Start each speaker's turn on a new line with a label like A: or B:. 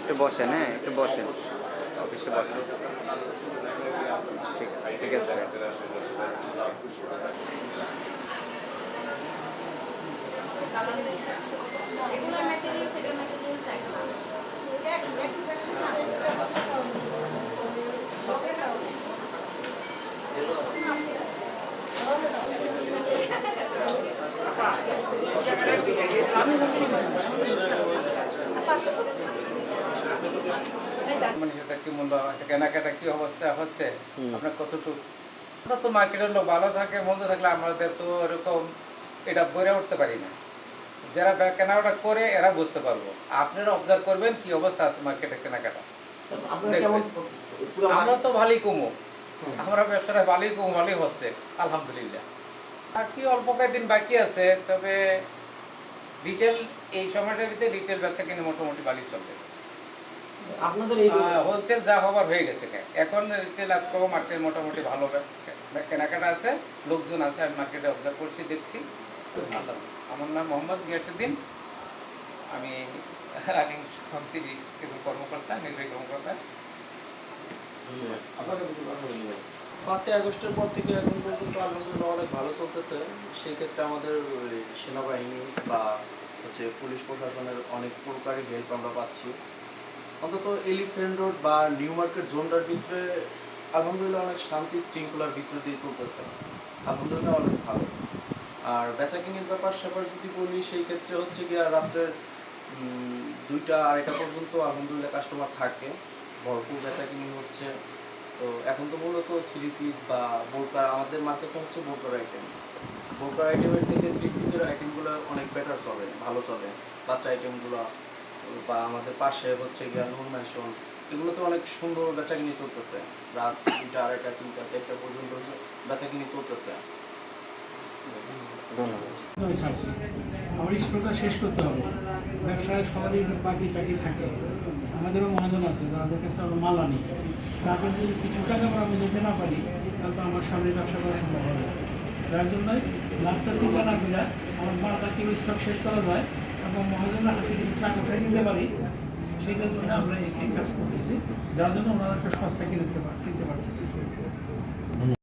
A: একটু বসেন হ্যাঁ একটু বসেন। অফিসে বসেন। ঠিক ঠিক আছে।
B: এগুলোর ম্যাটেরিয়াল সেটার ম্যাটেরিয়াল এক
C: মানে সেটা কি মূল্য আছে কেনাকাটা কি অবস্থা হচ্ছে? আপনার কতটুকু? আমরা তো মার্কেটের লোক ভালো থাকে মন্দ থাকলে আমাদের তো এরকম এটা বলে উঠতে পারি না। যারা কেনাকাটা করে এরা বুঝতে পারব। আপনারা অবজার্ভ করবেন কি অবস্থা আছে মার্কেটে কেনাকাটা।
D: আপনারা কেমন পুরো
C: আমরা তো ভালোই কমু। আমরা ব্যবসাটা ভালোই কমু ভালোই হচ্ছে আলহামদুলিল্লাহ। আর কি অল্প কয়েকদিন বাকি আছে তবে রিটেল এই সময়টার ভিতরে রিটেল ব্যবসা কিনে মোটামুটি ভালোই চলবে।
D: আপনাদের এই
C: হোলসেল যা হবার হয়ে গেছে এখন রিটেল আজকেও মার্কেট মোটামুটি ভালো। কেনাকাটা আছে লোকজন আছে আমি মার্কেটে অবজার্ভ করছি দেখছি। আমার নাম মোহাম্মদ গিয়াসুদ্দিন। আমি রানিং সমিতি কিছু কর্মকর্তা নির্বাহী কর্মকর্তা।
E: পাঁচই আগস্টের পর থেকে এখন পর্যন্ত আলহামদুলিল্লাহ অনেক ভালো চলতেছে। সেই ক্ষেত্রে আমাদের সেনাবাহিনী বা হচ্ছে পুলিশ প্রশাসনের অনেক প্রকারই হেল্প আমরা পাচ্ছি। অন্তত এলিফেন্ট রোড বা নিউ মার্কেট জোনটার ভিতরে আলহামদুলিল্লাহ অনেক শান্তি শৃঙ্খলার ভিতরে দিয়ে চলতেছে। আলহামদুলিল্লাহ অনেক ভালো। আর বেচা কিনির ব্যাপার স্যাপার যদি বলি, সেই ক্ষেত্রে হচ্ছে আর রাত্রের দুইটা, আড়াইটা পর্যন্ত আলহামদুলিল্লাহ কাস্টমার থাকে। ভরপুর বেচা কিনি হচ্ছে। তো এখন তো মূলত থ্রি পিস বা বোরকা, আমাদের মার্কেটে হচ্ছে বোরকার আইটেম বোরকার আইটেমের থেকে থ্রি পিসের আইটেমগুলো অনেক বেটার চলে, ভালো চলে। বাচ্চা আইটেমগুলো বা আমাদের পাশে হচ্ছে গিয়া ম্যানশন এগুলোতে অনেক সুন্দর বেচাকিনি চলতেছে। রাত দুইটা আড়াইটা তিনটা চারটা পর্যন্ত বেচাকিনি চলতেছে।
F: আমার স্কুলটা শেষ করতে হবে। ব্যবসায় সবারই বাকি টাকি থাকে। আমাদেরও মহাজন আছে যাদের কাছে আমরা মাল আনি তাদের যদি কিছু টাকা আমরা যেতে না পারি তাহলে তো আমার সামনে ব্যবসা করা সম্ভব হবে যার জন্য লাভটা চিন্তা না করে আমার মালটা কীভাবে স্টক শেষ করা যায় টাকা উঠাই দিতে পারি, সেটার জন্য আমরা এই কাজ করতেছি। যার জন্য ওনারা একটা সস্তা কিনতে পারতেছি।